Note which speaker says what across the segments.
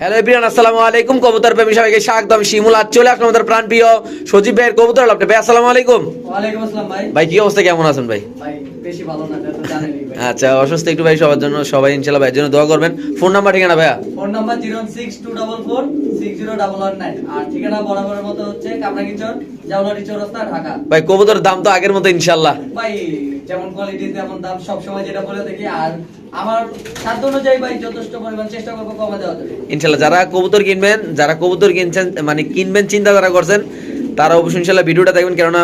Speaker 1: Hello everyone আসসালামু আলাইকুম। কবুতর প্রেমী সবাইকে স্বাগতম। শিমুল আজ চলে আসলাম আমাদের প্রাণ প্রিয় সজীব ভাইয়ের কবুতর লাভটা ভাই আসসালামু আলাইকুম।
Speaker 2: ওয়ালাইকুম আসসালাম ভাই।
Speaker 1: ভাই কি অবস্থা? কেমন আছেন ভাই?
Speaker 2: ভাই বেশি ভালো না জানেনই ভাই।
Speaker 1: আচ্ছা অসুস্থ একটু ভাই সবার জন্য সবাই ইনশাল্লাহ ভাইয়ের জন্য দোয়া করবেন। ফোন নাম্বার ঠিকানা ভাইয়া?
Speaker 2: ফোন নাম্বার আর ঠিকানা বরাবরের মতো হচ্ছে কামরাঙ্গিচর জাউলারি চৌরাস্তা ঢাকা।
Speaker 1: ভাই কবুতর দাম তো আগের মতো ইনশাল্লাহ।
Speaker 2: ভাই যেমন কোয়ালিটি তেমন দাম সব সময় যেটা বলে থাকি। আর আমার সাধ্য অনুযায়ী ভাই যথেষ্ট পরিমাণ চেষ্টা করব কমে
Speaker 1: যারা কবুতর কিনবেন যারা কবুতর কিনছেন মানে কিনবেন চিন্তা যারা করছেন তারা অবশ্যই ইনশাল্লাহ ভিডিওটা দেখবেন কেননা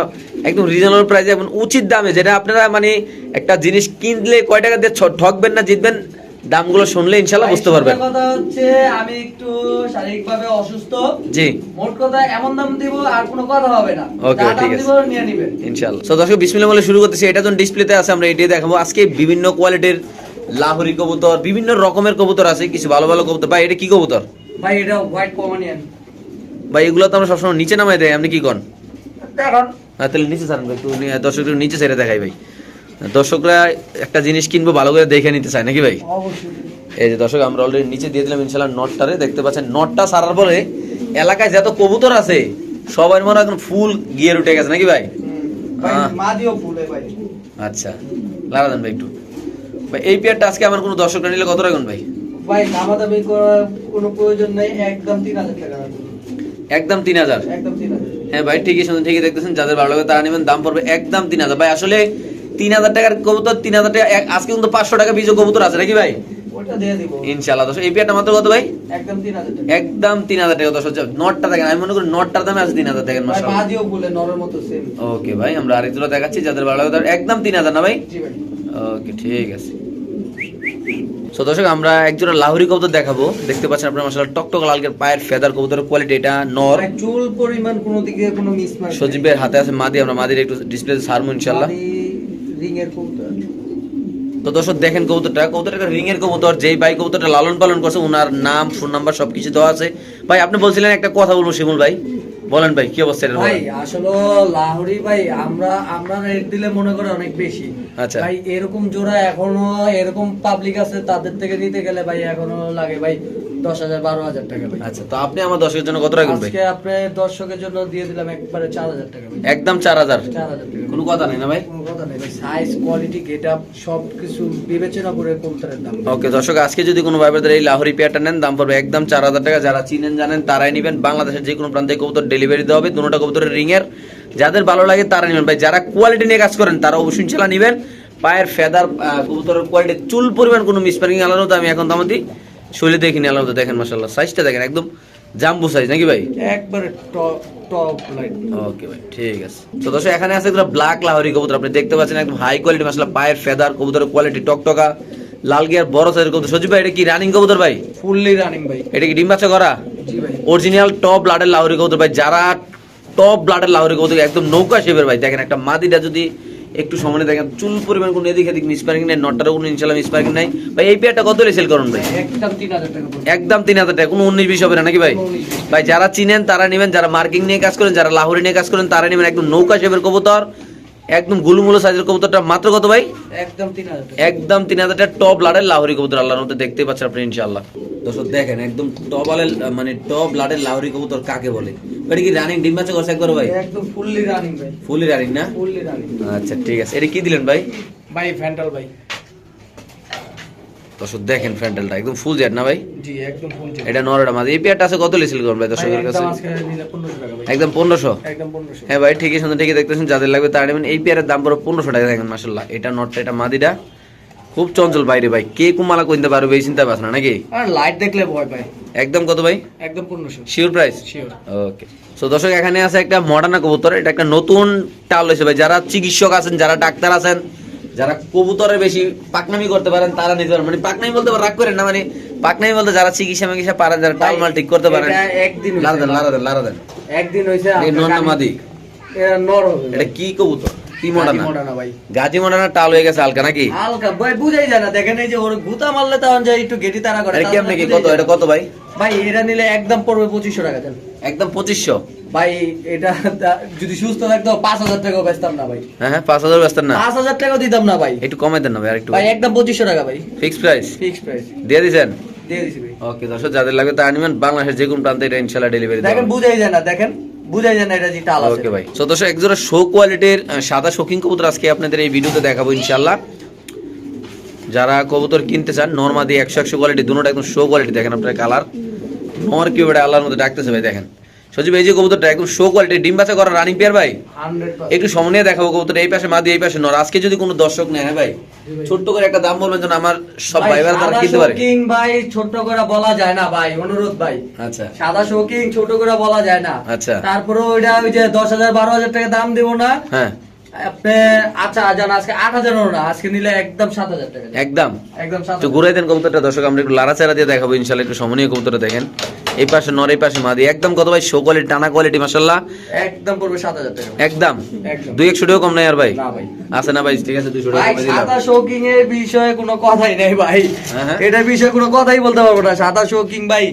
Speaker 1: একদম রিজনেবল প্রাইসে এবং উচিত দামে যেটা আপনারা মানে একটা জিনিস কিনলে কয় টাকা দিয়ে ঠকবেন না জিতবেন দামগুলো শুনলে ইনশাল্লাহ বুঝতে পারবেন।
Speaker 2: কথা হচ্ছে আমি একটু শারীরিকভাবে অসুস্থ।
Speaker 1: জি।
Speaker 2: মোট কথা এমন দাম দিব আর কোনো কথা হবে না। দাম
Speaker 1: ঠিক আছে।
Speaker 2: দিব নিয়ে নিবেন।
Speaker 1: ইনশাআল্লাহ। তো দর্শক বিসমিল্লাহ বলে শুরু করতেছি। এটা যখন ডিসপ্লেতে আছে আমরা এটাই দেখাবো। আজকে বিভিন্ন কোয়ালিটির লাহোরি কবুতর বিভিন্ন রকমের কবুতর আছে কিছু ভালো ভালো কবুতর। ভাই এটা কি কবুতর?
Speaker 2: ভাই এটা হোয়াইট কমানিয়ান
Speaker 1: ভাই এগুলো তো আমরা সবসময় নিচে নামাই দেয় আপনি কি কন?
Speaker 2: দেখুন
Speaker 1: হ্যাঁ তাহলে নিচে ছাড়েন একটু দর্শক একটু নিচে ছেড়ে দেখাই ভাই। দর্শকরা একটা জিনিস কিনবো ভালো করে দেখে নিতে চায় নাকি ভাই? এই যে দর্শক আমরা অলরেডি নিচে দিয়ে দিলাম ইনশাল্লাহ নটটারে দেখতে পাচ্ছেন নটটা সারার পরে এলাকায় যত কবুতর আছে সবার মনে এখন ফুল গিয়ে উঠে গেছে নাকি ভাই? আচ্ছা লাগা দেন ভাই। একটু। ভাই এই পেয়ারটা আজকে আমার কোনো দর্শকরা নিলে কত রাখুন ভাই?
Speaker 2: ভাই করার কোনো প্রয়োজন নেই একদম তিন হাজার টাকা।
Speaker 1: একদম তিন হাজার। হ্যাঁ ভাই ঠিকই শুনুন ঠিকই দেখতেছেন যাদের ভালো লাগে তারা নেবেন দাম পড়বে একদম তিন হাজার। ভাই আসলে তিন হাজার টাকার কবুতর তিন হাজার টাকা আজকে কিন্তু পাঁচশো টাকা বীজ কবুতর আছে নাকি ভাই? ইনশাল্লাহ এই পেয়ারটা মাত্র কত ভাই?
Speaker 2: একদম তিন হাজার টাকা।
Speaker 1: তিন হাজার নটটা দেখেন আমি মনে করি নটটার দামে আছে তিন হাজার
Speaker 2: সেম
Speaker 1: ওকে ভাই আমরা আরেকগুলো দেখাচ্ছি যাদের ভালো লাগে একদম তিন হাজার না ভাই। ওকে ঠিক আছে। সো দর্শক আমরা একজোড়া লাহোরি কবুতর দেখাবো। দেখতে পাচ্ছেন আপনার মাসাল্লাহ টকটক লালকের পায়ের ফেদার কবুতরের কোয়ালিটি এটা নর।
Speaker 2: চুল পরিমাণ কোনো দিকে কোনো মিস মার্ক
Speaker 1: সজীবের হাতে আছে মাদি আমরা মাদির একটু ডিসপ্লে সারমু ইনশাল্লাহ
Speaker 2: রিং এর কবুতর।
Speaker 1: তো দর্শক দেখেন কবুতরটা। কবুতরটা রিং এর কবুতর যেই ভাই কবুতরটা লালন পালন করছে ওনার নাম ফোন নাম্বার সবকিছু দেওয়া আছে। ভাই আপনি বলছিলেন একটা কথা বলব শিমুল ভাই। বলেন ভাই কি অবস্থা এর
Speaker 2: ভাই আসলে লাহোরি ভাই আমরা আমরা রেট দিলে মনে করে অনেক বেশি।
Speaker 1: আচ্ছা।
Speaker 2: ভাই এরকম জোড়া এখনও এরকম পাবলিক আছে তাদের থেকে নিতে গেলে ভাই এখনও লাগে। ভাই দশ হাজার বারো হাজার টাকা ভাই
Speaker 1: আচ্ছা তো আপনি আমার দর্শকের জন্য কত ভাই
Speaker 2: আজকে আপনি দর্শকের জন্য দিয়ে দিলাম একবারে চার হাজার টাকা ভাই।
Speaker 1: একদম চার হাজার?
Speaker 2: চার হাজার টাকা।
Speaker 1: কোনো কথা নেই না ভাই?
Speaker 2: কোনো কথা নেই ভাই। সাইজ কোয়ালিটি গেট আপ সব কিছু বিবেচনা করে কবুতরের দাম
Speaker 1: ওকে দর্শক আজকে যদি কোনো ভাইবাদের এই লাহোরি পেয়ারটা নেন দাম পড়বে একদম চার হাজার টাকা। যারা চিনেন জানেন তারাই নেবেন। বাংলাদেশের যে কোনো প্রান্তে কবুতর ডেলিভারি দেওয়া হবে। দুটোটা কবুতরের রিং এর যাদের ভালো লাগে তারা নেবেন। ভাই যারা কোয়ালিটি নিয়ে কাজ করেন তারা অবশ্যই ইনশাল্লাহ নেবেন। পায়ের ফেদার কবুতরের কোয়ালিটি চুল পরিমাণ কোনো মিসপারিং আলাদা তো আমি এখন দামাদি শৈলী দেখিনি আলাদা দেখেন মাসাল্লাহ সাইজটা দেখেন একদম জাম্বু সাইজ নাকি ভাই?
Speaker 2: একবারে টপ টপ লাইট
Speaker 1: ওকে ভাই ঠিক আছে। তো দর্শক এখানে আছে এগুলো ব্ল্যাক লাহোরি কবুতর আপনি দেখতে পাচ্ছেন একদম হাই কোয়ালিটি মাসালা পায়ের ফেদার কবুতরের কোয়ালিটি টকটকা লাল গিয়ার বড় সাইজের কবুতর। সজীব ভাই এটা কি রানিং কবুতর ভাই?
Speaker 2: ফুললি রানিং ভাই।
Speaker 1: এটা কি ডিম বাচ্চা করা?
Speaker 2: জি ভাই।
Speaker 1: অরিজিনাল টপ ব্লাডের লাহোরি কবুতর। ভাই যারা টপ ব্লাডের লাহোরি কবুতর একদম নৌকা শেপের ভাই। দেখেন একটা মাদিটা যদি একটু সময় দেখেন। চুল পরিমাণ কোনো এদিক এদিক মিসপারিং নাই? নটারও কোনো ইনশাল্লাহ মিসপারিং নাই? ভাই এই পেয়ারটা কত সেল করুন ভাই?
Speaker 2: একদম তিন হাজার টাকা
Speaker 1: কোনো উনিশ বিশ হবে না নাকি ভাই?
Speaker 2: কোনো 19 বিশ।
Speaker 1: ভাই যারা চিনেন তারা নেবেন যারা মার্কিং নিয়ে কাজ করেন যারা লাহোরি নিয়ে কাজ করেন তারা নেবেন একদম নৌকা শেপের কবুতর। একদম গুলুমুলো সাইজের কবুতরটা মাত্র কত ভাই?
Speaker 2: একদম তিন হাজার
Speaker 1: একদম তিন হাজার টাকা টপ লাডের লাহোরি কবুতর আল্লাহর মধ্যে দেখতে পাচ্ছেন আপনি ইনশাআল্লাহ। দর্শক দেখেন একদম টপ আলের মানে টপ লাডের লাহোরি কবুতর কাকে বলে? এটা কি রানিং ডিম বাচ্চা করছে একবার ভাই?
Speaker 2: একদম ফুললি রানিং ভাই।
Speaker 1: ফুললি রানিং না?
Speaker 2: ফুললি রানিং
Speaker 1: আচ্ছা ঠিক আছে। এটা কি দিলেন ভাই?
Speaker 2: ভাই ফ্যান্টাল ভাই।
Speaker 1: দর্শক দেখেন ফ্যান্ডেলটা একদম ফুল জেট না ভাই?
Speaker 2: জি একদম ফুল
Speaker 1: এটা নরটা মাঝে। এই পেয়ারটা আছে কত লিসিল করুন ভাই দর্শকের কাছে
Speaker 2: একদম আজকে নিলে পনেরোশো টাকা ভাই।
Speaker 1: একদম পনেরোশো?
Speaker 2: একদম পনেরোশো।
Speaker 1: হ্যাঁ ভাই ঠিকই শুনতে ঠিকই দেখতেছেন যাদের লাগবে তারা নেবেন। এই পেয়ারের দাম পড়ো পনেরোশো টাকা দেখেন মাসাল্লাহ এটা নটটা এটা মাদিটা। খুব চঞ্চল বাইরে ভাই। কে কুমালা কিনতে পারবে এই চিন্তা পাস না নাকি?
Speaker 2: আর লাইট দেখলে ভয় পায়।
Speaker 1: একদম কত ভাই?
Speaker 2: একদম পনেরোশো।
Speaker 1: Sure price
Speaker 2: sure
Speaker 1: okay so দর্শক এখানে আছে একটা মডার্না কবুতর এটা একটা নতুন টাল হয়েছে ভাই। যারা চিকিৎসক আছেন যারা ডাক্তার আছেন যারা কবুতরে বেশি পাকনামি করতে পারেন তারা নিতে পারেন। মানে পাকনামি বলতে রাগ করেন না মানে পাকনামি বলতে যারা চিকিৎসা মিকিৎসা পারেন যারা টালমাল ঠিক করতে পারেন।
Speaker 2: একদিন।
Speaker 1: লারা দেন লারা দেন লারা দেন।
Speaker 2: একদিন হয়েছে
Speaker 1: নর
Speaker 2: এটা নর হবে
Speaker 1: এটা কি কবুতর? কি
Speaker 2: গাজী
Speaker 1: মডার্না
Speaker 2: মডার্না ভাই।
Speaker 1: গাজী মডার্না টাল হয়ে গেছে হালকা নাকি?
Speaker 2: হালকা ভাই বুঝাই যায় না দেখেন এই যে ওর গুতা মারলে তখন যায় একটু গেটি তারা করে
Speaker 1: এটা কেমনে কি কত এটা কত ভাই?
Speaker 2: ভাই এটা নিলে একদম পড়বে পঁচিশশো টাকা দেন
Speaker 1: একদম পঁচিশশো?
Speaker 2: ভাই এটা যদি সুস্থ থাকতো পাঁচ হাজার টাকাও বেচতাম না ভাই।
Speaker 1: হ্যাঁ হ্যাঁ না?
Speaker 2: টাকাও দিতাম না ভাই।
Speaker 1: একটু দেন না ভাই
Speaker 2: ভাই একদম টাকা ভাই।
Speaker 1: ফিক্স প্রাইস
Speaker 2: ফিক্স প্রাইস
Speaker 1: দিয়ে দিছেন?
Speaker 2: দিয়ে দিছি ভাই।
Speaker 1: ওকে দর্শক যাদের লাগবে তা বাংলাদেশের যে কোনো প্রান্তে এটা ইনশাল্লাহ ডেলিভারি
Speaker 2: দেখেন বুঝাই যায় না দেখেন। বুঝাই
Speaker 1: ভাই। শো কোয়ালিটির সাদা কবুতর আজকে আপনাদের এই ভিডিওতে যারা কবুতর কিনতে চান নর্মাদি একশো একশো কোয়ালিটি দুটো একদম শো কোয়ালিটি দেখেন আপনার কালার নর কি আল্লাহর মধ্যে ডাকতেছে ভাই, দেখেন। সজীব এই যে কবুতরটা একদম শো কোয়ালিটি ডিম বাচ্চা করা রানিং পেয়ার ভাই? একটু সময় দেখাবো কবুতর এই পাশে মাদি এই পাশে নর। আজকে যদি কোনো দর্শক নেয় হ্যাঁ ভাই? ছোট্ট করে একটা দাম বলবেন যেন আমার সব
Speaker 2: ভাই,
Speaker 1: ভাই তারা কিনতে পারে।
Speaker 2: শৌখিন ভাই ছোট করে বলা যায় না ভাই অনুরোধ ভাই।
Speaker 1: আচ্ছা।
Speaker 2: সাদা শৌখিন ছোট করে বলা যায় না।
Speaker 1: আচ্ছা।
Speaker 2: তারপরে ওইটা ওই যে দশ হাজার বারো হাজার টাকা দাম দেবো না।
Speaker 1: হ্যাঁ।
Speaker 2: আপনি আচ্ছা জান আজকে আট হাজার না আজকে নিলে একদম সাত হাজার টাকা।
Speaker 1: একদম।
Speaker 2: একদম
Speaker 1: একটু ঘুরাই দেন কবুতরটা দর্শক আমরা একটু লাড়াচাড়া দিয়ে দেখাবো ইনশাল্লাহ একটু সমনীয় কবুতরটা দেখেন। এই পাশে নর এই পাশে মাদি একদম কত ভাই? শো কোয়ালিটি টানা কোয়ালিটি মাসাল্লাহ
Speaker 2: একদম পড়বে সাত হাজার টাকা।
Speaker 1: একদম?
Speaker 2: একদম।
Speaker 1: দুই একশো টাকা কম নাই আর ভাই?
Speaker 2: না ভাই।
Speaker 1: আছে না ভাই? ঠিক আছে দুইশো টাকা
Speaker 2: ভাই
Speaker 1: দিলাম।
Speaker 2: সাদা শৌকিং এর বিষয়ে কোনো কথাই নেই ভাই।
Speaker 1: হ্যাঁ, হ্যাঁ।
Speaker 2: বিষয়ে কোনো কথাই বলতে পারব না। সাদা শৌকিং ভাই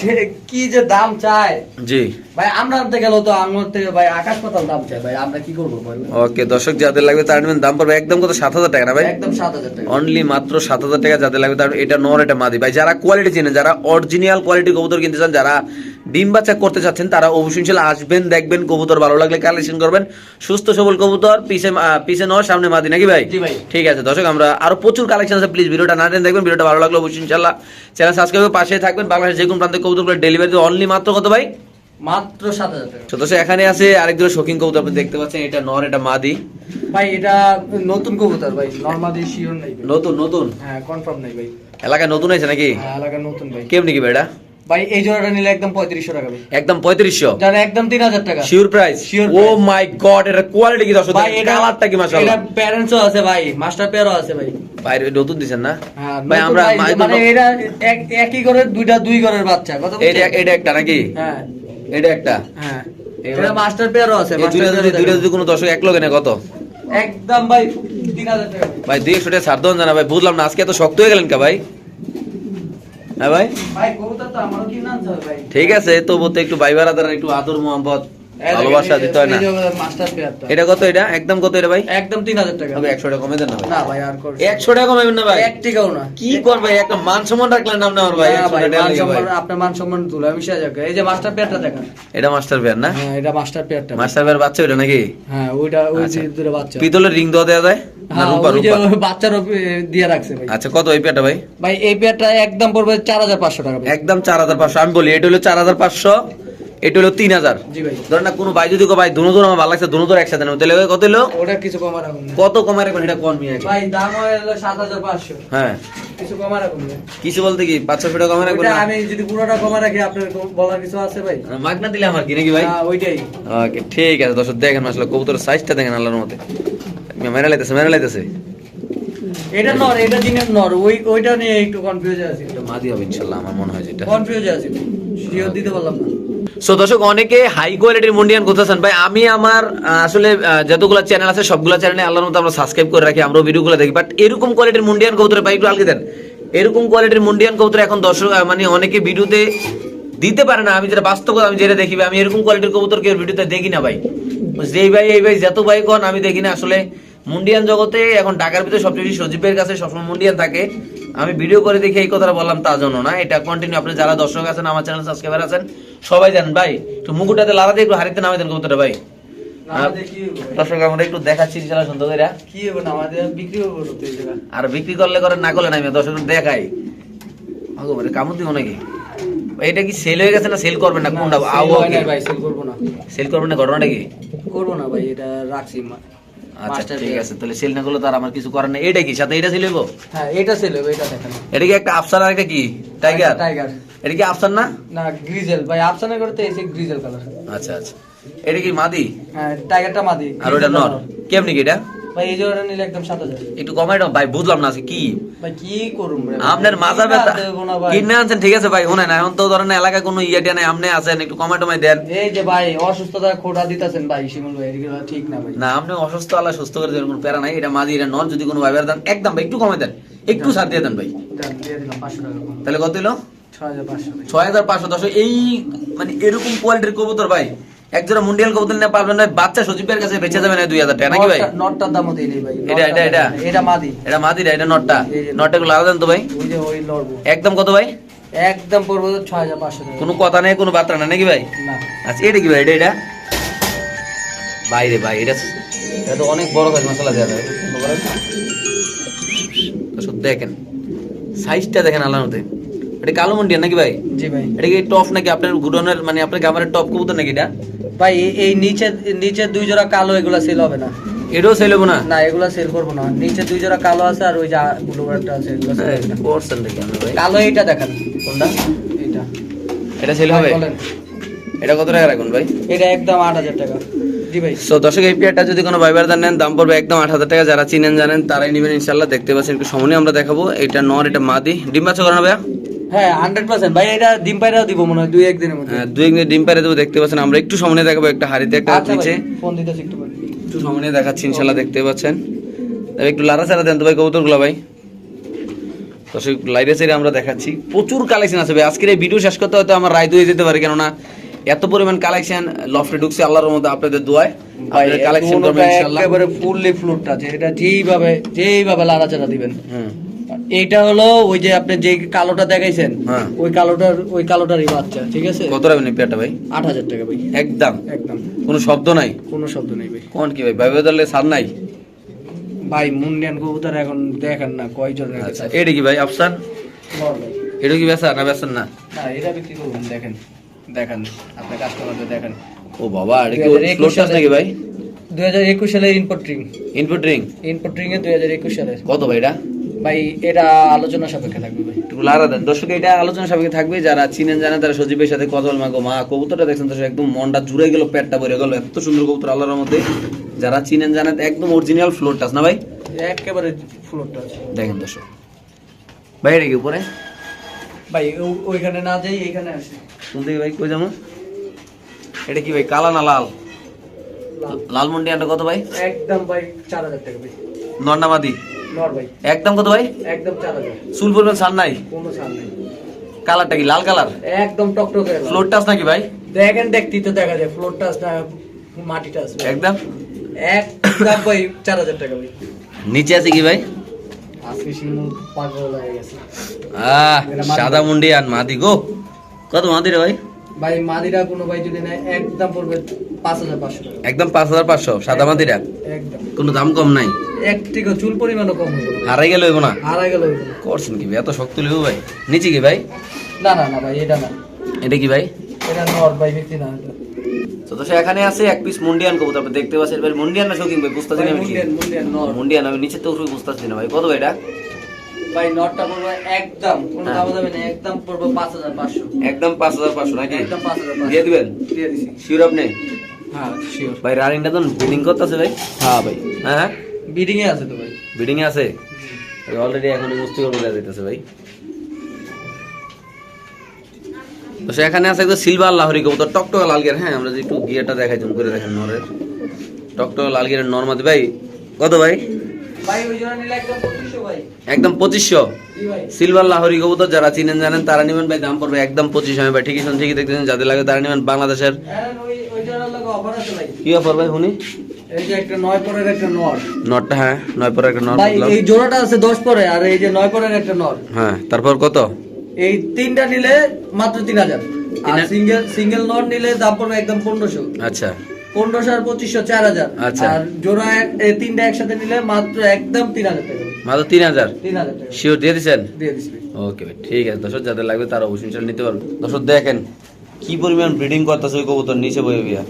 Speaker 2: যে কি যে দাম চায়।
Speaker 1: জি।
Speaker 2: ভাই আমরা আনতে গেল তো আমার থেকে ভাই আকাশ পাতাল দাম চাই ভাই। আমরা কি করব
Speaker 1: ওকে দর্শক যাদের লাগবে তার নেবেন। দাম পড়বে একদম কত? সাত হাজার টাকা না ভাই?
Speaker 2: একদম সাত হাজার টাকা।
Speaker 1: অনলি মাত্র সাত হাজার টাকা যাদের লাগবে তার এটা নর এটা মাদি। ভাই যারা কোয়ালিটি চেনে যারা অরিজিনাল কোয়ালিটি কবুতর কিনতে চান যারা ডিম বাচ্চা করতে চাচ্ছেন তারা অবশ্যই ইনশাল্লাহ আসবেন দেখবেন কবুতর ভালো লাগলে কালেকশন করবেন। সুস্থ সবল কবুতর পিছে পিছে নর সামনে মাদি নাকি ভাই? ঠিক আছে দর্শক আমরা আরও প্রচুর কালেকশন আছে প্লিজ ভিডিওটা না দেখবেন ভিডিওটা ভালো লাগলে অবশ্যই ইনশাল্লাহ চ্যানেল সাবস্ক্রাইব করে পাশে থাকবেন। বাংলাদেশের যে কোনো প্রান্তে কবুতর ডেলিভারি অনলি মাত্র কত ভাই?
Speaker 2: মাত্র সাত হাজার
Speaker 1: এখানে আছে আরেক দুটো শৌখিন কবুতর আপনি দেখতে পাচ্ছেন এটা নর এটা মাদি।
Speaker 2: ভাই এটা নতুন কবুতর ভাই শিওর নাই
Speaker 1: নতুন নতুন?
Speaker 2: হ্যাঁ কনফার্ম নাই ভাই।
Speaker 1: এলাকায় নতুন আছে নাকি?
Speaker 2: হ্যাঁ এলাকা নতুন ভাই।
Speaker 1: কেমনি কি ভাই এটা?
Speaker 2: ভাই এই জোড়াটা নিলে একদম পঁয়ত্রিশশো টাকা
Speaker 1: একদম পঁয়ত্রিশশো?
Speaker 2: যারা একদম তিন হাজার টাকা।
Speaker 1: Sure price oh my god এটা কোয়ালিটি কি দর্শক?
Speaker 2: ভাই এটা
Speaker 1: কালারটা কি
Speaker 2: এটা প্যারেন্টসও আছে ভাই মাস্টার পেয়ারও আছে ভাই।
Speaker 1: বাইরে নতুন দিছেন না?
Speaker 2: হ্যাঁ
Speaker 1: ভাই আমরা
Speaker 2: মানে একই ঘরের দুইটা দুই ঘরের বাচ্চা কথা
Speaker 1: এটা এটা একটা নাকি?
Speaker 2: হ্যাঁ।
Speaker 1: এটা একটা?
Speaker 2: হ্যাঁ। এটা মাস্টার পেয়ারও আছে
Speaker 1: দুইটা যদি দুইটা যদি কোনো দর্শক এক লগে নেয় কত?
Speaker 2: একদম ভাই তিন হাজার টাকা।
Speaker 1: ভাই দুই একশো টাকা ছাড় দেন জানা ভাই বুঝলাম না আজকে এত শক্ত হয়ে গেলেন কা ভাই? হ্যাঁ ভাই? ঠিক আছে তবু তো একটু ভাই বারাদার একটু আদর মোহাম্মত ভালোবাসা দিতে হয় না। এটা কত এটা? একদম কত এটা ভাই?
Speaker 2: একদম তিন হাজার টাকা।
Speaker 1: একশো টাকা কমে দেন না ভাই।
Speaker 2: আর কর
Speaker 1: একশো টাকা কমাবেন না ভাই।
Speaker 2: এক টাকাও না।
Speaker 1: কি কর ভাই একটা মান সম্মান রাখলেন না ভাই
Speaker 2: না
Speaker 1: 100
Speaker 2: ভাই,
Speaker 1: টাকা লেগে ভাই।
Speaker 2: সম্মান- আপনার মান সম্মান তুলে আমি এই যে মাস্টার পেয়ারটা দেখেন।
Speaker 1: এটা মাস্টার পেয়ার না?
Speaker 2: হ্যাঁ এটা মাস্টার পেয়ারটা
Speaker 1: মাস্টার পেয়ার বাচ্চা ওটা নাকি?
Speaker 2: হ্যাঁ ওইটা ওই
Speaker 1: আচ্ছা।
Speaker 2: যে দুটো বাচ্চা।
Speaker 1: পিতলের রিং দেওয়া দেওয়া যায়?
Speaker 2: হ্যাঁ
Speaker 1: আচ্ছা কত পেয়ারটা ভাই?
Speaker 2: ভাই এই পেয়ারটা একদম পড়বে চার হাজার পাঁচশো টাকা।
Speaker 1: একদম চার হাজার পাঁচশো। আমি বলি এটা হলো চার হাজার পাঁচশো। এটা হলো তিন হাজার। ধরেন না কোনো ভাই যদি ভাই দুনো আমার ভালো লাগছে দুনো একসাথে নেব। তাহলে কত হলো?
Speaker 2: ওটা কিছু কমা রাখুন
Speaker 1: কত রাখবেন এটা কম মিয়া
Speaker 2: ভাই দাম হলো সাত হাজার পাঁচশো।
Speaker 1: হ্যাঁ।
Speaker 2: কিছু কমা রাখুন
Speaker 1: কিছু বলতে কি পাঁচশো টাকা কমায় রাখবেন
Speaker 2: আমি যদি পুরোটা কমা রাখি আপনার বলার কিছু আছে ভাই?
Speaker 1: মাগনা দিলে আমার কি নাকি ভাই?
Speaker 2: হ্যাঁ, ওইটাই।
Speaker 1: ওকে ঠিক আছে দর্শক দেখেন আসলে কবুতরের সাইজটা দেখেন আল্লাহর মতে মেরে লাইতেছে মেরে লাইতেছে।
Speaker 2: এটা নর এটা দিনের নর ওই ওইটা নিয়ে একটু কনফিউজ আছে।
Speaker 1: এটা মাদি হবে ইনশাল্লাহ আমার মনে হয় যেটা।
Speaker 2: কনফিউজ আছে। দিতে পারলাম না।
Speaker 1: সো দর্শক, অনেকে হাই কোয়ালিটির মুন্ডিয়ান ভাই, আমি আমার আসলে যতগুলো চ্যানেল আছে, সবগুলো চ্যানেলে আল্লাহর মতো আমরা সাবস্ক্রাইব করে রাখি, আমরাও ভিডিওগুলো দেখি। বাট এরকম কোয়ালিটির মুন্ডিয়ান কবুতর ভাই, একটু আলগে দেন। এরকম কোয়ালিটির মুন্ডিয়ান কবুতর এখন দর্শক মানে অনেকে ভিডিওতে দিতে পারে না। আমি যেটা বাস্তব আমি যেটা দেখি আমি এরকম কোয়ালিটির কবুতর কেউ ভিডিওতে দেখি না, ভাই। যেই ভাই, এই ভাই, যত ভাই কন, আমি দেখি না। আসলে মুন্ডিয়ান জগতে এখন ঢাকার ভিতরে সবচেয়ে বেশি সজীবের কাছে সবসময় মুন্ডিয়ান থাকে। আমি ভিডিও করে দেখে এই কথাটা বললাম তার জন্য না এটা কন্টিনিউ আপনি যারা দর্শক আছেন আমার চ্যানেল সাবস্ক্রাইবার আছেন সবাই জানেন ভাই একটু মুকুটাতে লাগাতে একটু হারিতে নামে দেন কবুতরটা ভাই।
Speaker 2: না?
Speaker 1: দর্শক আমরা একটু দেখাচ্ছি সুন্দর করে।
Speaker 2: কি হবে না আমাদের বিক্রি হবে তো
Speaker 1: আর বিক্রি করলে করে না করলে নামে দর্শক দেখাই। আগো মানে কামড় দিব নাকি? এটা কি সেল হয়ে গেছে না সেল করবেন না? কোনটা?
Speaker 2: না,
Speaker 1: আও
Speaker 2: ভাই সেল করব না।
Speaker 1: সেল করবেন না ঘটনাটা কি
Speaker 2: করব না ভাই এটা রাখছি
Speaker 1: আচ্ছা ঠিক আছে তাহলে সেল না করলে তো আমার কিছু করার নেই। এটা কি সাথে এটা সেল
Speaker 2: হ্যাঁ এটা এটা দেখেন।
Speaker 1: এটা কি একটা আফসান আর একটা কি? টাইগার
Speaker 2: টাইগার
Speaker 1: এটা কি আফসান না?
Speaker 2: না গ্রিজেল ভাই আফসানের করতে এসে গ্রিজেল কালার
Speaker 1: আচ্ছা আচ্ছা। এটা কি মাদি?
Speaker 2: হ্যাঁ টাইগারটা মাদি।
Speaker 1: আর ওটা নর। কেমনি কি এটা?
Speaker 2: ভাই এই জোড়াটা নিলে একদম সাত হাজার।
Speaker 1: একটু কমাই দাও। ভাই বুঝলাম না কি।
Speaker 2: ভাই কি করুম রে
Speaker 1: আপনার মাজা ব্যথা
Speaker 2: দেবো না ভাই।
Speaker 1: কিনে আনছেন ঠিক আছে ভাই শুনেন। এখন তো ধরেন এলাকায় কোনো ইয়ে নাই আপনি আছেন একটু কমাই টমাই দেন।
Speaker 2: এই যে ভাই অসুস্থতা খোটা দিতেছেন ভাই শিমুল ভাই এগুলো ঠিক না ভাই।
Speaker 1: না আপনি অসুস্থ আল্লাহ সুস্থ করে দেবেন কোনো প্যারা নাই। এটা এটা নন যদি কোনো ভাইবার দেন একদম ভাই একটু কমাই দেন। একটু সার দিয়ে দেন ভাই। তাহলে কত দিলো
Speaker 2: ছয় হাজার পাঁচশো।
Speaker 1: ছয় হাজার পাঁচশো দশ এই মানে এরকম কোয়ালিটির কবুতর ভাই। একজোড়া মুন্ডিয়াল কবুতর নিয়ে পারবেন না বাচ্চা সচিবের কাছে বেঁচে যাবে না দুই হাজার টাকা নাকি ভাই?
Speaker 2: নটটার দামও দিই ভাই
Speaker 1: এটা, এটা, এটা?
Speaker 2: এটা মাদি।
Speaker 1: এটা মাদিরা এটা নটটা? নটটা গুলো আলাদা তো ভাই? একদম কত ভাই?
Speaker 2: একদম পড়ব ছয় হাজার পাঁচশো
Speaker 1: কোনো কথা নেই কোনো বার্তা না নাকি ভাই? আচ্ছা এটা কি ভাই এটা এটা? বাইরে ভাই এটা এটা তো অনেক বড় কাজ মশলা দেওয়া যায় দেখেন সাইজটা দেখেন আলানোতে এটা কালো মন্ডিয়া নাকি ভাই?
Speaker 2: জি ভাই।
Speaker 1: এটা কি টপ নাকি আপনার গুডনের মানে আপনার খামারের টপ কবুতর নাকি এটা?
Speaker 2: ভাই এই- নিচে নিচে দুই জোড়া কালো এগুলা সেল হবে না।
Speaker 1: এটাও সেল হবে না?
Speaker 2: না এগুলা সেল করব না। নিচে দুই জোড়া কালো আছে আর ওই যে ব্লু একটা আছে এগুলো না।
Speaker 1: করছেন নাকি ভাই?
Speaker 2: কালো এইটা দেখেন।
Speaker 1: কোনটা?
Speaker 2: এইটা।
Speaker 1: এটা সেল হবে? এটা কত টাকা রাখুন ভাই?
Speaker 2: এটা একদম আট হাজার টাকা। জি ভাই।
Speaker 1: সো দর্শক এই পেয়ারটা যদি কোনো ভাইবার দান নেন দাম পড়বে একদম আট হাজার টাকা। যারা চিনেন জানেন তারাই নেবেন ইনশাল্লাহ দেখতে পাচ্ছেন একটু সামনে আমরা দেখাবো। এটা নর এটা মাদি। ডিম বাচ্চা করানো ভাইয়া?
Speaker 2: হ্যাঁ হান্ড্রেড পার্সেন্ট ভাই এটা ডিম পাইরাও দিব মনে হয় দুই একদিনের মধ্যে।
Speaker 1: দুই একদিন ডিম পারে দেবো দেখতে পাচ্ছেন। আমরা একটু সামনে দেখাবো একটা হাড়িতে একটা
Speaker 2: আচ্ছা
Speaker 1: নিচে।
Speaker 2: ফোন দিতেছি একটু
Speaker 1: একটু সামনে দেখাচ্ছি ইনশাল্লাহ দেখতে পাচ্ছেন। তবে একটু লারা চারা দেন তো ভাই কবুতরগুলো ভাই। দর্শক লাইভে সেরে আমরা দেখাচ্ছি। প্রচুর কালেকশন আছে ভাই। আজকের এই ভিডিও শেষ করতে হয়তো আমার রায় হয়ে যেতে পারে কেননা এত পরিমাণ কালেকশন লফটে ঢুকছে আল্লাহর মধ্যে আপনাদের দোয়ায়।
Speaker 2: ভাই
Speaker 1: কালেকশন করবেন
Speaker 2: দুটোটা
Speaker 1: ইনশাল্লাহ।
Speaker 2: একেবারে ফুললি এটা যেইভাবে যেইভাবে লাড়াচাড়া দিবেন।
Speaker 1: হুম।
Speaker 2: এইটা হলো ওই যে আপনি যে কালোটা দেখাইছেন
Speaker 1: হ্যাঁ।
Speaker 2: ওই কালোটার ওই কালোটারই বাচ্চা ঠিক আছে?
Speaker 1: কত এই পেয়ারটা ভাই?
Speaker 2: আট হাজার টাকা ভাই।
Speaker 1: একদম।
Speaker 2: একদম।
Speaker 1: কোনো শব্দ নাই?
Speaker 2: কোনো শব্দ নেই ভাই।
Speaker 1: কোন কি ভাই ভাইবে দলে সার নাই?
Speaker 2: ভাই মুন্ডিয়ান কবুতর এখন দেখেন না কয়জন
Speaker 1: আচ্ছা এটা কি ভাই আফসান? এটা কি বেসা না বেসান না?
Speaker 2: না এটা বিক্রি করবেন দেখেন। দেখেন আপনার কাস্টমারদের দেখেন।
Speaker 1: ও বাবা এটা কি
Speaker 2: 2021
Speaker 1: টাচ নাকি ভাই?
Speaker 2: দুই হাজার একুশ সালের ইনপুট ড্রিং
Speaker 1: ইনপুট রিং
Speaker 2: ইনপুট ড্রিং এ দুই হাজার একুশ সালের
Speaker 1: কত ভাই এটা?
Speaker 2: ভাই এটা আলোচনা সাপেক্ষে থাকবে ভাই।
Speaker 1: একটু দেন। দর্শক এটা আলোচনা সাপেক্ষে থাকবে। যারা চিনেন জানেন তারা সজীবের সাথে কথা বল মাগো মা কবুতরটা দেখছেন দর্শক একদম মনটা জুড়ে গেল পেটটা ভরে গেল। এত সুন্দর কবুতর আল্লাহর মধ্যে যারা চিনেন জানেন একদম অরিজিনাল ফ্লোর টাচ না ভাই?
Speaker 2: একেবারে ফ্লোরটা আছে।
Speaker 1: দেখেন দর্শক। ভাই এটা কি উপরে?
Speaker 2: ভাই ওইখানে না যাই এইখানে আসে।
Speaker 1: কোন দিকে ভাই? কই যাব? এটা কি ভাই কালা না লাল? লাল। মন্ডিয়ানটা কত ভাই?
Speaker 2: একদম ভাই চার হাজার টাকা ভাই। ভাই
Speaker 1: একদম কত ভাই?
Speaker 2: একদম চার হাজার।
Speaker 1: চুল পরিমাণ সার নাই?
Speaker 2: কোনো ছাড় নেই।
Speaker 1: কালারটা কি লাল কালার
Speaker 2: একদম টকটকে।
Speaker 1: ফ্লোর টাচ নাকি ভাই?
Speaker 2: দেখেন দেখতেই তো দেখা যায়। ফ্লোর টাচটা মাটিটা আছে
Speaker 1: একদম?
Speaker 2: একদম ভাই চার হাজার টাকা ভাই।
Speaker 1: নিচে আছে কি ভাই?
Speaker 2: আজকে শিমু পাগল হয়ে গেছে।
Speaker 1: আহ সাদা মুন্ডি আর মাদি গো। কত মাদি রে ভাই?
Speaker 2: ভাই মাদিরা কোনো ভাই যদি নেয় একদম পড়বে পাঁচ হাজার পাঁচশো।
Speaker 1: একদম পাঁচ হাজার পাঁচশো সাদা মাদিরা?
Speaker 2: একদম।
Speaker 1: কোনো দাম কম নাই?
Speaker 2: এক থেকে চুল পরিমাণও কম হয়ে
Speaker 1: হারাই গেল হইব না?
Speaker 2: হারা গেল
Speaker 1: করছেন কি ভাই? এত শক্ত লিখব ভাই? নিচে কি ভাই?
Speaker 2: না না না ভাই এটা না।
Speaker 1: এটা কি ভাই?
Speaker 2: এটা নর ভাই বিক্রি না
Speaker 1: তো তো এখানে আছে এক পিস মুন্ডিয়ান কবুতর আপনি দেখতে পাচ্ছেন ভাই। মুন্ডিয়ান না শৌকিং ভাই? বুঝতেছি
Speaker 2: ভাই
Speaker 1: না আমি
Speaker 2: মুন্ডিয়ান মুন্ডিয়ান নর।
Speaker 1: মুন্ডিয়ান আমি নিচে তো উঠে বুঝতেছি না ভাই। কত ভাই এটা?
Speaker 2: ভাই নরটা পড়বে একদম কোনো
Speaker 1: হ্যাঁ।
Speaker 2: দাম যাবে না একদম পড়বে পাঁচ হাজার পাঁচশো।
Speaker 1: একদম পাঁচ হাজার পাঁচশো নাকি?
Speaker 2: একদম পাঁচ হাজার
Speaker 1: দিয়ে
Speaker 2: পাঁচশো
Speaker 1: দিবেন?
Speaker 2: দিয়ে দিছি।
Speaker 1: শিওর আপনি?
Speaker 2: হ্যাঁ শিওর
Speaker 1: ভাই রানিংটা তো বিডিং করতেছে ভাই?
Speaker 2: হ্যাঁ ভাই।
Speaker 1: হ্যাঁ।
Speaker 2: বিডিং এ আছে তো ভাই?
Speaker 1: বিডিং এ আছে অলরেডি এখন মুস্তি করে দেওয়া যাইতেছে ভাই। তো সেখানে আছে একদম সিলভার লাহরি কবুতর টকটকা লাল গিয়ার হ্যাঁ আমরা যে একটু গিয়ারটা দেখাই জুম করে দেখেন নরের। টকটকা লাল গিয়ারের নর্মাদি ভাই। কত ভাই?
Speaker 2: একদম পঁচিশশো
Speaker 1: পঁচিশশো? সিলভার লাহরি কবুতর যারা চিনেন জানেন তারা নেবেন ভাই দাম পড়বে একদম পঁচিশ আমি ভাই ঠিকই শুনছি ঠিকই দেখতেছেন যাদের লাগে তারা নেবেন বাংলাদেশের
Speaker 2: ভাই।
Speaker 1: কি অফার ভাই শুনি?
Speaker 2: এই যে একটা নয় পরের একটা নর।
Speaker 1: নটটা হ্যাঁ নয় পরে একটা নট
Speaker 2: ভাই এই জোড়াটা আছে দশ পরে আর এই যে নয় পরের একটা নর।
Speaker 1: হ্যাঁ তারপর কত?
Speaker 2: এই তিনটা নিলে মাত্র তিন হাজার। আর সিঙ্গেল নিলে দাম পড়বে একদম
Speaker 1: আচ্ছা।
Speaker 2: পনেরোশো আর পঁচিশশো চার হাজার।
Speaker 1: আচ্ছা।
Speaker 2: আর জোড়া তিনটা একসাথে নিলে মাত্র একদম তিন হাজার টাকা।
Speaker 1: মাত্র তিন হাজার?
Speaker 2: তিন হাজার
Speaker 1: শিওর দিয়ে দিচ্ছেন ওকে ভাই ঠিক আছে। দর্শক যাদের লাগবে তারা অবশ্যই নিতে পারবে। দর্শক দেখেন কি পরিমাণ ব্রিডিং করতেছে ওই কবুতর নিচে বয়ে গিয়া।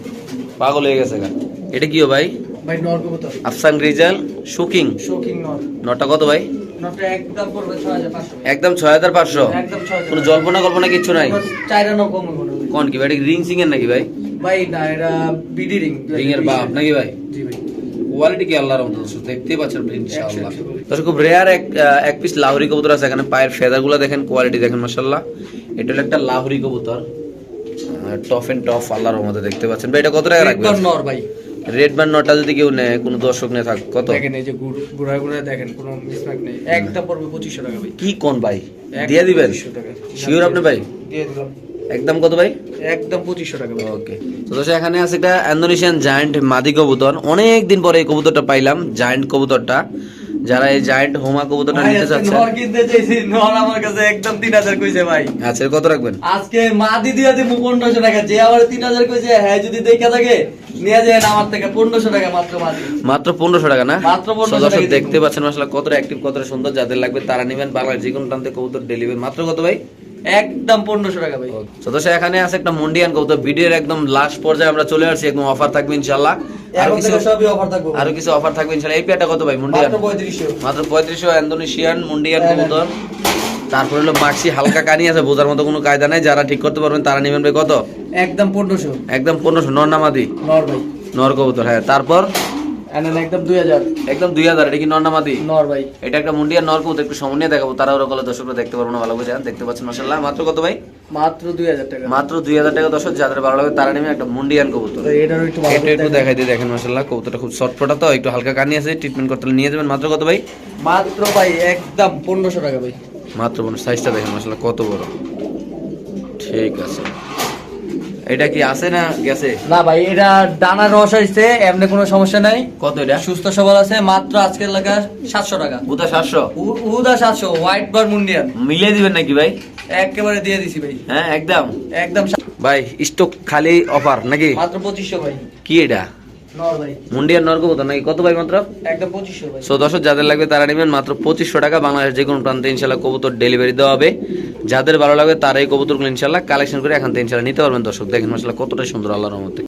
Speaker 1: পাগল হয়ে গেছে গা। এটা কি ভাই?
Speaker 2: ভাই নর কবুতর।
Speaker 1: আফসান রিজাল শুকিং
Speaker 2: শোকিং নর।
Speaker 1: নটা কত ভাই?
Speaker 2: একদম পড়বে ছয় হাজার পাঁচশো।
Speaker 1: একদম
Speaker 2: একদম ছয়
Speaker 1: কোনো জল্পনা কল্পনা কিচ্ছু নাই?
Speaker 2: চাইরা কম।
Speaker 1: কোন কি ভাই এটা রিং সিং এর নাকি ভাই?
Speaker 2: ভাই না এটা বিডি রিং।
Speaker 1: রিং এর বাপ নাকি ভাই?
Speaker 2: জি ভাই।
Speaker 1: কোয়ালিটি কি আল্লাহর মতো দেখতেই পাচ্ছেন ইনশাআল্লাহ। দর্শক খুব রেয়ার এক এক পিস লাহোরি কবুতর আছে। এখানে পায়ের দেখেন কোয়ালিটি দেখেন মাশাআল্লাহ। এটা হলো একটা লাহোরি কবুতর। এন্ড আল্লাহর দেখতে পাচ্ছেন। ভাই এটা কত টাকা রাখবেন?
Speaker 2: নর ভাই।
Speaker 1: রেড বার নটা যদি কেউ নেয় কোনো দর্শক নেয় থাক কত?
Speaker 2: দেখেন এই যে গুড়া গুড়া দেখেন কোনো মিসম্যাক নেই। একদম পড়বে পঁচিশশো টাকা ভাই।
Speaker 1: কি কোন ভাই? দিয়ে দিবেন?
Speaker 2: 2500 টাকা।
Speaker 1: শিওর আপনি ভাই?
Speaker 2: দিয়ে দিলাম।
Speaker 1: একদম কত ভাই?
Speaker 2: একদম পঁচিশশো টাকা
Speaker 1: ওকে তো দর্শক এখানে আছে একটা ইন্দোনেশিয়ান জায়ান্ট মাদি কবুতর। অনেক দিন পরে এই কবুতরটা পাইলাম জায়ান্ট কবুতরটা। যারা এই জায়েন্ট হোমা কবুতরটা নিতে চাচ্ছেন
Speaker 2: নর কিনতে চাইছি। নর আমার কাছে একদম তিন হাজার কইছে ভাই।
Speaker 1: আচ্ছা কত রাখবেন?
Speaker 2: আজকে মা দিদি হাতে পনেরোশো টাকা। যে আমার তিন হাজার কইছে হ্যাঁ যদি দেখে থাকে নিয়ে যায় আমার থেকে পনেরোশো টাকা মাত্র মা
Speaker 1: মাত্র পনেরোশো টাকা না?
Speaker 2: মাত্র 1500 টাকা
Speaker 1: দেখতে পাচ্ছেন আসলে কতটা অ্যাক্টিভ কতটা সুন্দর যাদের লাগবে তারা নেবেন বাংলার যে কোনো প্রান্তে কবুতর ডেলিভারি মাত্র কত ভাই?
Speaker 2: একদম পনেরোশো টাকা ভাই।
Speaker 1: দর্শক এখানে আছে একটা মুন্ডিয়ান ভিডিওর একদম লাস্ট পর্যায়ে আমরা চলে আসছি একদম অফার থাকবে ইনশাল্লাহ
Speaker 2: আরও
Speaker 1: কিছু
Speaker 2: অফার থাকব
Speaker 1: আরও কিছু অফার থাকবে ইনশাল্লাহ এই পেয়ারটা কত ভাই মুন্ডিয়ান?
Speaker 2: মাত্র পঁয়ত্রিশশো।
Speaker 1: ইন্দোনেশিয়ান মুন্ডিয়ান
Speaker 2: হ্যাঁ,
Speaker 1: কবুতর। তারপরে হলো মাক্সি হালকা কানি আছে বোঝার মতো কোনো কায়দা নাই। যারা ঠিক করতে পারবেন তারা নেবেন ভাই কত?
Speaker 2: একদম পনেরোশো।
Speaker 1: একদম পনেরোশো নর নামাদি?
Speaker 2: নর ভাই।
Speaker 1: নর কবুতর হ্যাঁ। তারপর?
Speaker 2: একদম
Speaker 1: এটা কি নর
Speaker 2: ভাই।
Speaker 1: এটা একটা মুন্ডিয়ান নর কবুতর একটু সামনে দেখাবো তারা ওরা কলে দর্শকরা দেখতে পারব না ভালো করে দেখতে পাচ্ছেন মাত্র কত ভাই?
Speaker 2: মাত্র দুই হাজার টাকা।
Speaker 1: মাত্র দুই হাজার টাকা দর্শক যাদের ভালো লাগে তারা নেবে একটা মুন্ডিয়ান কবুতর।
Speaker 2: তো একটু ভালো
Speaker 1: এটা একটু দেখাই। দিয়ে দেখেন কবুতরটা খুব তো একটু হালকা কানি আছে ট্রিটমেন্ট করতে নিয়ে যাবেন মাত্র কত ভাই?
Speaker 2: মাত্র ভাই একদম পনেরোশো টাকা ভাই।
Speaker 1: মাত্র পনেরো সাইজটা দেখেন মাসাল্লাহ কত বড়। ঠিক আছে। এটা কি আছে না গেছে?
Speaker 2: না ভাই এটা ডানার রস হয়েছে এমনি কোনো সমস্যা নাই।
Speaker 1: কত এটা?
Speaker 2: সুস্থ সবল আছে মাত্র আজকের লাগা সাতশো টাকা।
Speaker 1: উদা সাতশো?
Speaker 2: উদা সাতশো হোয়াইট বার মুন্ডিয়ান।
Speaker 1: মিলিয়ে দিবেন নাকি ভাই?
Speaker 2: একেবারে দিয়ে দিছি ভাই।
Speaker 1: হ্যাঁ একদম।
Speaker 2: একদম
Speaker 1: ভাই স্টক খালি অফার নাকি?
Speaker 2: মাত্র পঁচিশশো ভাই।
Speaker 1: কি এটা? কবুতর নাকি? কত ভাই মাত্র?
Speaker 2: একদম পঁচিশশো
Speaker 1: সো দর্শক যাদের লাগবে তারা নেবেন মাত্র পঁচিশশো টাকা। বাংলাদেশ যে কোনো প্রান্তে ইনশাল্লাহ কবুতর ডেলিভারি দেওয়া হবে। যাদের ভালো লাগবে তারাই এই কবুতরগুলো ইনশাল্লাহ কালেকশন করে এখান থেকে ইনশাল্লাহ নিতে পারবেন। দর্শক দেখেন মাসাল্লাহ কতটা সুন্দর আল্লাহর মধ্যে